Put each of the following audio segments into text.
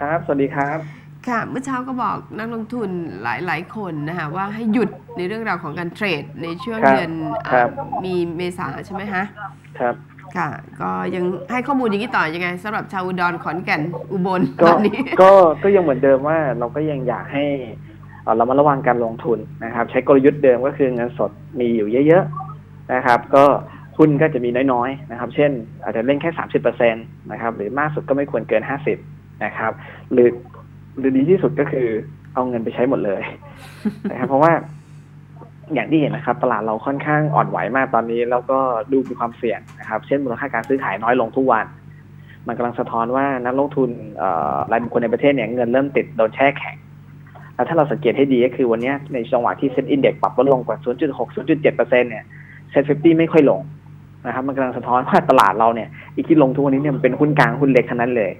ครับ สวัสดีครับ ค่ะ เมื่อเช้าก็บอกนักลงทุนหลายหลายๆ คนนะคะว่าให้หยุดในเรื่องราวของการเทรดในช่วงครับเดือนครับอ่ามีเมษาใช่ไหมฮะ ครับ ค่ะ ก็ยังให้ข้อมูลอย่างนี้ต่อยังไงสำหรับชาวอุดรขอนแก่นอุบลก็ตอนนี้ ก็ก็ยังเหมือนเดิมว่าเราก็ยังอยากให้เอ่อเรามาระวังการลงทุนนะครับ ใช้กลยุทธ์เดิมก็คือเงินสดมีอยู่เยอะๆนะครับ ก็หุ้นก็จะมีน้อยๆนะครับ เช่น อาจจะเล่นแค่สามสิบเปอร์เซ็นตนะครับหรือมากสุดก็ไม่ควรเกินห้าสิบ นะครับ หรือหรือดีที่สุดก็คือเอาเงินไปใช้หมดเลยนะครับเพราะว่าอย่างที่เห็นนะครับ ตลาดเราค่อนข้างอ่อนไหวมากตอนนี้ แล้วก็ดูมีความเสี่ยงนะครับ เช่นมูลค่าการซื้อขายน้อยลงทุกวัน มันกำลังสะท้อนว่านักลงทุนเอ่อรายบุคคลในประเทศเนี่ยเงินเริ่มติดโดนแช่แข็งแล้วถ้าเราสังเกตให้ดีก็คือวันเนี้ยในจังหวะที่เซ็นอินเด็กปรับลดลงกว่า 0.6 0.7เปอร์เซ็นเนี่ยเซ็น50ไม่ค่อยลงนะครับ มันกำลังสะท้อนว่าตลาดเราเนี่ยอีกที่ลงทุกวันนี้เนี่ยมันเป็นหุ้นกลางหุ้นเล็กทั้งนั้นเลย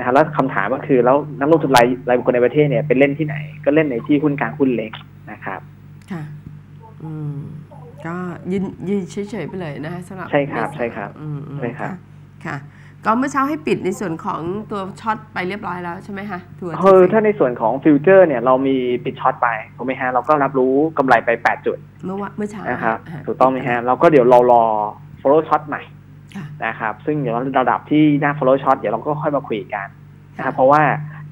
นะครับแล้วคำถามก็คือแล้วนักลงทุนรายรายบุคคลในประเทศเนี่ยไปเล่นที่ไหน ก็เล่นในที่หุ้นกลางหุ้นเล็กนะครับค่ะอืมก็ยืนยืนเฉยๆไปเลยนะคะสำหรับใช่ครับเมษาใช่ครับอืมอืมใช่ครับะค่ะ ก็เมื่อเช้าให้ปิดในส่วนของตัวช็อตไปเรียบร้อยแล้วใช่ไหมคะตัวเออถ้าในส่วนของฟิวเจอร์เนี่ยเรามีปิดช็อตไปถูกไหมฮะเราก็รับรู้กำไรไป 8 จุด เมื่อวานเมื่อเช้านะครับอ่าถูกต้องไหมฮะเราก็เดี๋ยวเรารอ follow shot ใหม่ค่ะ นะครับ ซึ่งเดี๋ยวระดับที่หน้า follow shot เดี๋ยวเราก็ค่อยมาคุยกันนะครับเพราะว่า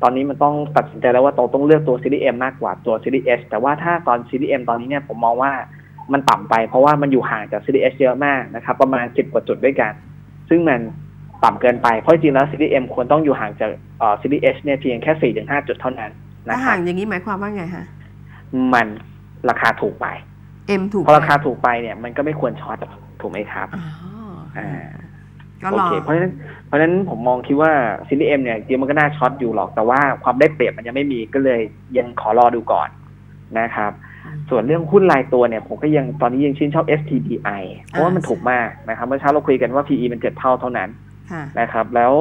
ตอนนี้มันต้องตัดสินใจแล้วว่าเราต้องเลือกตัว Series M มากกว่าตัว Series S แต่ว่าถ้าตอน Series M ตอนนี้เนี่ยผมมองว่ามันต่ำไปเพราะว่ามันอยู่ห่างจาก Series S เยอะมากนะครับ ประมาณ10กว่าจุดด้วยกัน ซึ่งมันต่ำเกินไป เพราะจริงๆแล้ว Series M ควรต้องอยู่ห่างจากเอ่อ Series S เนี่ยเพียงแค่4-5จุดเท่านั้นถ้านะครัห่าบงอย่างนี้หมายความว่าไงฮะมันราคาถูกไปเอ็มถูกพอราคาถูกไปเนี่ยมันก็ไม่ควรช็อตถูกไหมครับอ๋ออ่า ก็โอรอเคเพราะฉะนั้นเพราะฉะนั้นผมมองคิดว่าซีรีเอ็มเนี่ยจริงๆมันก็น่าช็อตอยู่หรอกแต่ว่าความได้เปรียบมันยังไม่มีก็เลยยังขอรอดูก่อนนะครับ ส่วนเรื่องหุ้นรายตัวเนี่ย ผมก็ยังตอนนี้ยังชื่นชอบ STDI เพราะว่ามันถูกมากนะครับเมื่อเช้าเราคุยกันว่า PE มันเจ็ดเท่าเท่านั้นค่ะนะครับ แล้ว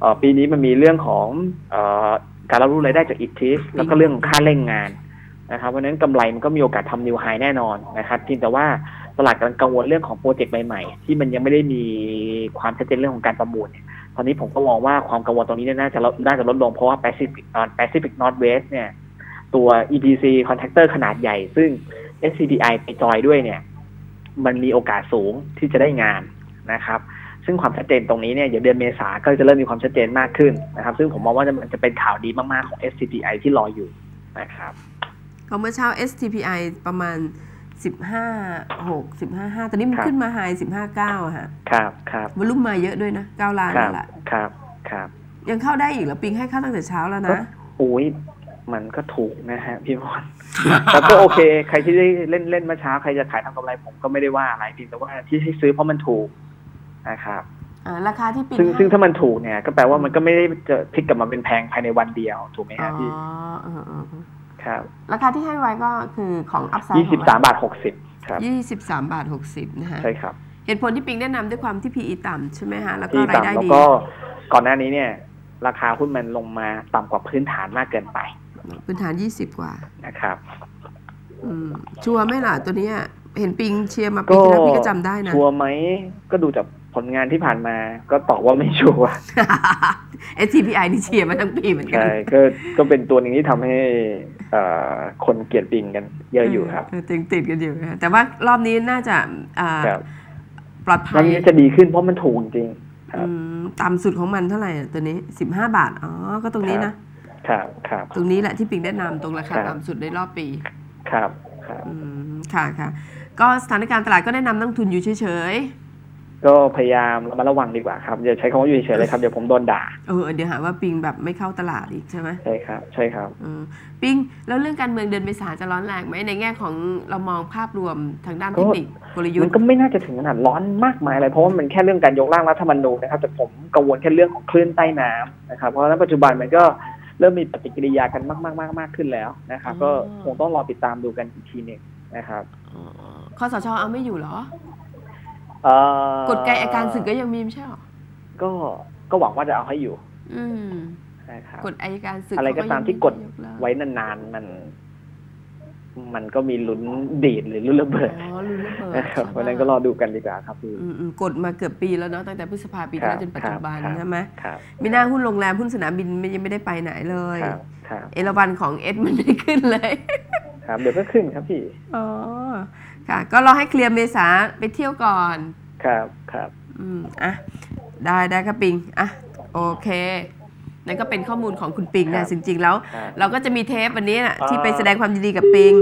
เอ่อปีนี้มันมีเรื่องของเออการรับรู้รายได้จากอีทิสแล้วก็เรื่องของค่าเร่งงานนะครับเพราะฉะนั้นกำไรมันก็มีโอกาสทำนิวไฮแน่นอนนะครับเพียงแต่ว่า ตลาดกำลังกังวลเรื่องของโปรเจกต์ใหม่ๆ ที่มันยังไม่ได้มีความชัดเจนเรื่องของการประมูลเนี่ยตอนนี้ผมก็มองว่าความกังวลตรงนี้น่าจะลดน่าจะลดลงเพราะว่า Pacific เอ่อ Pacific Northwest เนี่ย ตัว EPC contractor ขนาดใหญ่ ซึ่ง SCPI ไปจอยด้วยเนี่ย มันมีโอกาสสูงที่จะได้งานนะครับ ซึ่งความชัดเจนตรงนี้เนี่ยเดี๋ยวเดือนเมษาก็จะเริ่มมีความชัดเจนมากขึ้นนะครับ ซึ่งผมมองว่ามันจะเป็นข่าวดีมากๆของ SCPI ที่รออยู่นะครับก็เมื่อเช้า STPI ประมาณ 15 6 15 5ตอนนี้มันครับขึ้นมาไฮ15 9อะฮะครับครับวอลุ่มมาเยอะด้วยนะ9ล้านครันั่บนแหละครับครับ ยังเข้าได้อีกเหรอปิงให้เข้าตั้งแต่เช้าแล้วนะโอ้ยมันก็ถูกนะฮะพี่บอลแต่ก็โอเค ใครที่ได้เล่นเล่นเมื่อเช้าใครจะขายทำกำไรผมก็ไม่ได้ว่าอะไรเพียงแต่ว่าที่ให้ซื้อเพราะมันถูกนะครับอ่าราคาที่ปิงซึ่งให้ซึ่งถ้ามันถูกเนี่ย ก็แปลว่ามันก็ไม่ได้จะพลิกกลับมาเป็นแพงภายในวันเดียวถูกไหมอ๋ฮะพี่ อเออเออเออครับราคาที่ให้ไว้ก็คือของอัพไซด์ยี่สิบสามบาทหกสิบครับยี่สิบสามบาทหกสิบนะฮะใช่ครับเหตุผลที่ปิงแนะนำด้วยความที่ PE ต่ำใช่ไหมฮะแล้วก็ที่รายได้ต่ำแล้วดีก็ก่อนหน้านี้เนี่ย ราคาหุ้นมันลงมาต่ำกว่าพื้นฐานมากเกินไป พื้นฐานยี่สิบกว่านะครับอืมชัวร์ไหมล่ะตัวเนี้ยเห็นปิงเชียร์มาปีที่แล้วพี่ก็จำได้นะชัวร์ไหมก็ดูจาก ผลงานที่ผ่านมาก็ตอบว่าไม่ชัวร์ STPI นี่เชียร์มาทั้งปีเหมือนกัน ใช่ก็ก็เป็นตัวหนึ่งที่ทำให้เอ่อคนเกลียดปิงกันเยอะอยู่ครับเติดติดกันอยู่นะแต่ว่ารอบนี้น่าจะอ่าครับปลอดภัรอยบนี้จะดีขึ้นเพราะมันถูกจริงครับอืมต่ำสุดของมันเท่าไหร่อะตัวนี้สิบห้าบาท อ๋อ ก็ตรงนี้นะ ครับครับตรงนี้แหละที่ปิงแนะนำตรงราคาครับต่ำสุดในรอบปี ครับ ครับอืมค่ะค่ะ ก็สถานการณ์ตลาดก็แนะนำนักลงทุนอยู่เฉย ก็พยายามระมัดระวังดีกว่าครับอย่าใช้คำว่าอยู่เฉยๆเลยครับเดี๋ยวผมโดนด่าๆเออเดี๋ยวหาว่าปิงแบบไม่เข้าตลาดอีกใช่ไหมใช่ครับ ใช่ครับอืมปิงแล้วเรื่องการเมืองเดือนเมษาจะร้อนแรงไหมในแง่ของเรามองภาพรวมทางด้านเทคนิคกลยุทมันธ์ก็ไม่น่าจะถึงขนาดร้อนมากมายอะไรเพราะว่ามันแค่เรื่องการยกร่างรัฐธรรมนูญนะครับแต่ผมกังวลแค่เรื่องของคลื่นใต้น้ำนะครับเพราะณปัจจุบันมันก็เริ่มมีปฏิกิริยากันมากมากมากมากขึ้นแล้วนะครับ ก็คงต้องรอติดตามดูกันอีกทีหนึ่งนะครับอ๋อคอสชเอาไม่อยู่เหรอเอ่อ กฎไกอาการศึกก็ยังมีไม่ใช่เหรอ ก็ก็หวังว่าจะเอาให้อยู่ อืมนะครับกฎอายการศึกอะไรก็ตามที่กดเขายังม่ยกเลิไว้นานๆมัน มันก็มีลุ้นดีดหรือลุ้นระเบิดอ๋อลุ้นระเบิดนะครับใช่เพราะฉะนั้นปะก็รอดูกันดีกว่าครับพี่อืมอืมกดมาเกือบปีแล้วเนาะตั้งแต่พฤษภาปีที่แล้วจนปัจจุบันครับใช่ไหมครับไม่น่าหุ้นโรงแรมหุ้นสนามบินไม่ยังไม่ได้ไปไหนเลยครับครับเอราวันของเอสมันไม่ขึ้นเลย ครับเดี๋ยวก็ขึ้นครับพี่อ๋อค่ะ ก็รอให้เคลียร์เมษาไปเที่ยวก่อน ครับครับอืมอะได้ได้ครับปิงอะโอเคนั่นก็เป็นข้อมูลของคุณปิงครันะบจริงๆแล้วครับเราก็จะมีเทปวันนี้นะอ่าที่ไปแสดงความยินดีกับปิง